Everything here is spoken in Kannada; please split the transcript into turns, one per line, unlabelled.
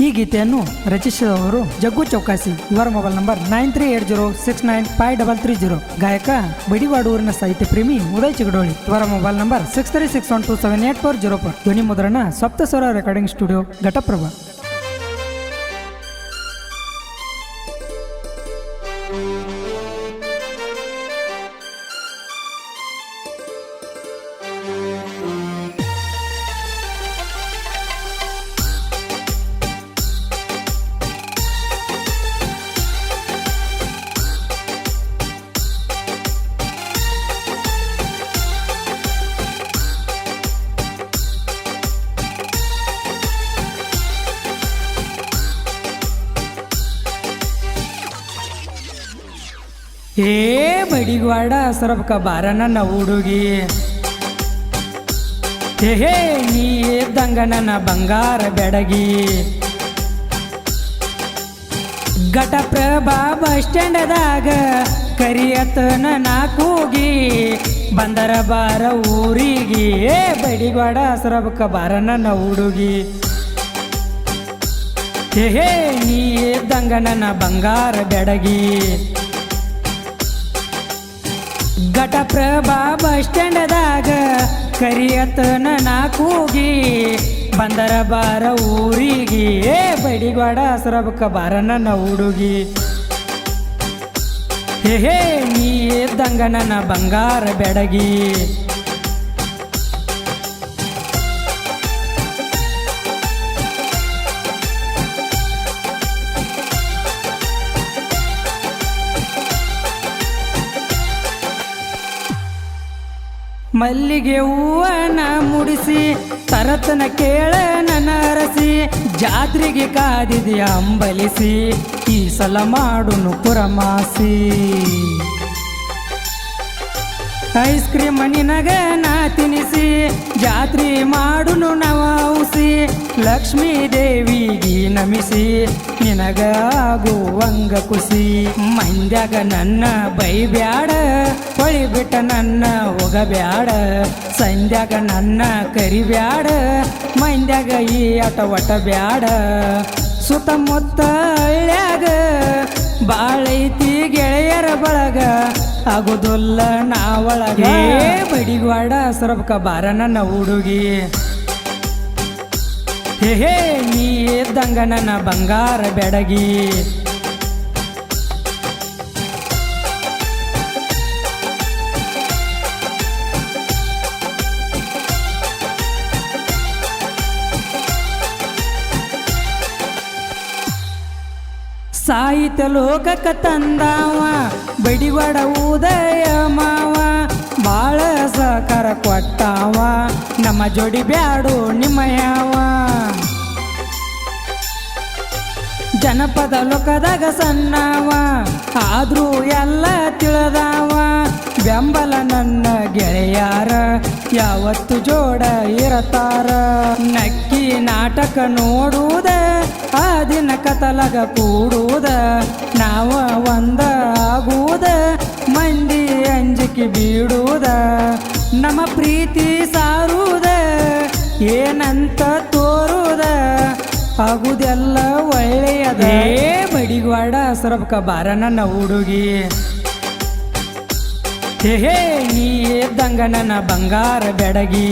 ಈ ಗೀತೆಯನ್ನು ರಚಿಸಿದವರು ಜಗ್ಗು ಚೌಕಾಸಿ. ಇವರ mobile number nine three eight zero six nine five double three zero. ಗಾಯಕ ಬಡಿವಾಡೂರಿನ ಸಾಹಿತ್ಯ ಪ್ರೇಮಿ ಉದಯ್ ಚಿಗಡೋಳಿ. ಇವರ mobile number six three six one two seven eight four zero four. ಧ್ವನಿ ಮುದ್ರಣ ಸಪ್ತಸ್ವರ ರೆಕಾರ್ಡಿಂಗ್ ಸ್ಟುಡಿಯೋ ಘಟಪ್ರಭಾ. ಏ ಬಡಿಗ್ವಾಡ ಸರಬಕ ಬಾರ ನನ್ನ ಹುಡುಗಿ. ಹೇ ನೀ ಇದ್ದಂಗ ನನ್ನ ಬಂಗಾರ ಬೆಡಗಿ. ಘಟಪ್ರಭಾ ಬಸ್ ಸ್ಟ್ಯಾಂಡದಾಗ ಕರಿಯತನ ನಾ ಕೂಗಿ ಬಂದರ ಬಾರ ಊರಿಗೆ, ಏ ಬಡಿಗ್ವಾಡ ಸರಬಕ ಬಾರ ನನ್ನ ಹುಡುಗಿ. ಹೇ, ನೀ ಇದ್ದಂಗ ನನ್ನ ಬಂಗಾರ ಬೆಡಗಿ. ಘಟಪ್ರಭಾ ಬಸ್ ಸ್ಟ್ಯಾಂಡದಾಗ ಕರಿಯತನ ನಾ ಕೂಗಿ ಬಂದರ ಬಾರ ಊರಿಗೆ, ಏ ಬಡಿಗ್ವಾಡ ಸರಬಕ ಬಾರ ನನ್ನ ಹುಡುಗಿ. ಹೇ ಹೇ, ನೀ ಇದ್ದಂಗ ನನ್ನ ಬಂಗಾರ ಬೆಡಗಿ. ಮಲ್ಲಿಗೆ ಹೂವನ ಮುಡಿಸಿ ತರತನ ಕೇಳ ನನರಸಿ, ಜಾತ್ರೆಗೆ ಕಾದಿದೆಯ ಅಂಬಲಿಸಿ, ಈ ಸಲ ಮಾಡುನು ಪುರಮಾಸಿ. ಐಸ್ ಕ್ರೀಮ್ ನಿನಗ ನಾ ತಿನಿಸಿ, ಜಾತ್ರೆ ಮಾಡುನು ನವಾಸಿ, ಲಕ್ಷ್ಮೀ ದೇವಿಗೆ ನಮಿಸಿ ನಿನಗಾಗುವಂಗ ಕುಸಿ. ಖುಷಿ ಮಂದ್ಯಾಗ ನನ್ನ ಬೈಬ್ಯಾಡ ಹೊಳಿಬಿಟ್ಟ ನನ್ನ ಹೋಗಬ್ಯಾಡ ಸಂಧ್ಯಾಗ ನನ್ನ ಕರಿಬ್ಯಾಡ ಮಂದ್ಯಾಗ ಈ ಅಟವಟ ಒಟ ಬ್ಯಾಡ. ಸುತ್ತಮುತ್ತ ಹಳ್ಳ್ಯಾಗ ಬಾಳೈತಿ ಗೆಳೆಯರ ಬಳಗ ಆಗುದಿಲ್ಲ ನಾವಳಗೆ ಬಡಿಗ್ವಾಡ ಸೊರಬಕ ಬಾರ ನನ್ನ ಹುಡುಗಿ. ಹೇ ನೀ ಇದ್ದಂಗ ನನ್ನ ಬಂಗಾರ ಬೆಡಗಿ. ಸಾಹಿತ್ಯ ಲೋಕಕ್ಕ ತಂದಾವ, ಬಡಿವಡ ಉದಯ ಮಾವ ಬಾಳ ಸಹಕಾರ ಕೊಟ್ಟಾವ, ನಮ್ಮ ಜೋಡಿ ಬ್ಯಾಡು ನಿಮ್ಮ ಯಾವ. ಜನಪದ ಲೋಕದಾಗ ಸಣ್ಣವ, ಆದ್ರೂ ಎಲ್ಲ ತಿಳಿದಾವ. ಬೆಂಬಲ ನನ್ನ ಗೆಳೆಯಾರ, ಯಾವತ್ತು ಜೋಡ ಇರತಾರ. ನಕ್ಕಿ ನಾಟಕ ನೋಡುವುದ ಆ ದಿನ ಕತಲಗ ಕೂಡುವುದ ನಾವ ಒಂದ ಆಗುವುದ ಮಂದಿ ಅಂಜಿಕೆ ಬೀಡುವುದ ನಮ್ಮ ಪ್ರೀತಿ ಸಾರುವುದ ಏನಂತ ಆಗುದೆಲ್ಲ ಒಳ್ಳೆಯದೇ? ಏ ಬಡಿಗ್ವಾಡ ಸರಬಕ ಬಾರ ನನ್ನ ಹುಡುಗಿ. ಹೇ ಹೇ, ನೀ ಎದ್ದಂಗ ನನ್ನ ಬಂಗಾರ ಬೆಡಗಿ.